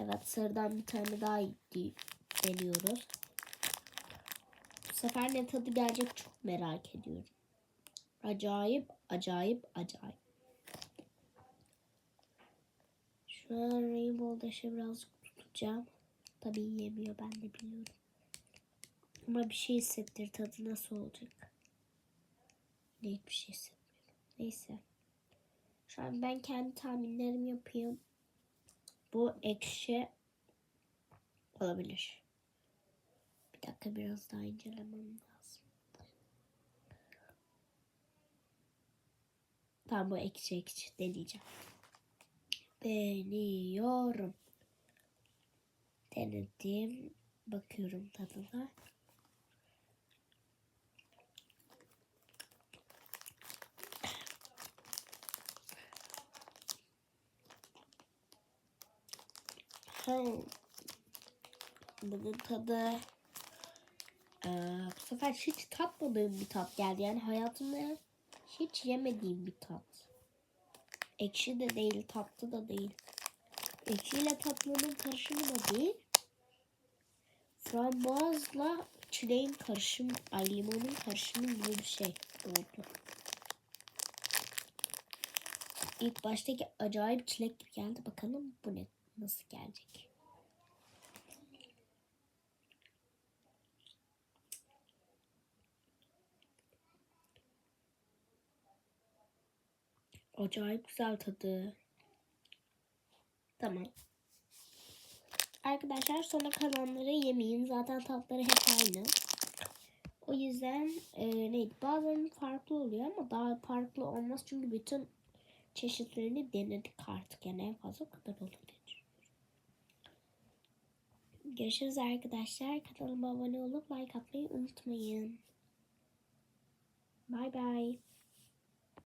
Evet sarıdan bir tane daha de- deniyoruz. Bu sefer ne tadı gelecek çok merak ediyorum. Acayip acayip acayip. Şu an Rainbow Dash'ı birazcık tutacağım. Tabii yemiyor ben de biliyorum. Ama bir şey hissettir tadı nasıl olacak? Ne bir şey hissetmiyorum. Neyse. Şu an ben kendi tahminlerimi yapayım. Bu ekşi olabilir. Bir dakika biraz daha incelemem lazım. Tamam bu ekşi ekşi deneyeceğim. Deniyorum. Denedim. Bakıyorum tadına. Hmm. Bunun tadı eee, bu sefer hiç tatmadığım bir tat geldi. Yani hayatımda hiç yemediğim bir tat. Ekşi de değil, tatlı da değil. Ekşiyle tatlının karışımı da değil. Frambuazla çileğin karışımı, ay limonun karışımı gibi bir şey oldu. İlk baştaki acayip çilek gibi geldi. Bakalım bu ne nasıl gelecek. Acayip güzel tadı. Tamam. Arkadaşlar sonra kalanları yemeyin. Zaten tatları hep aynı. O yüzden e, neydi? Bazen farklı oluyor ama daha farklı olmaz. Çünkü bütün çeşitlerini denedik artık. Yani en fazla kadar olur düşünüyorum. Görüşürüz arkadaşlar. Kanalıma abone olup like atmayı unutmayın. Bye bye.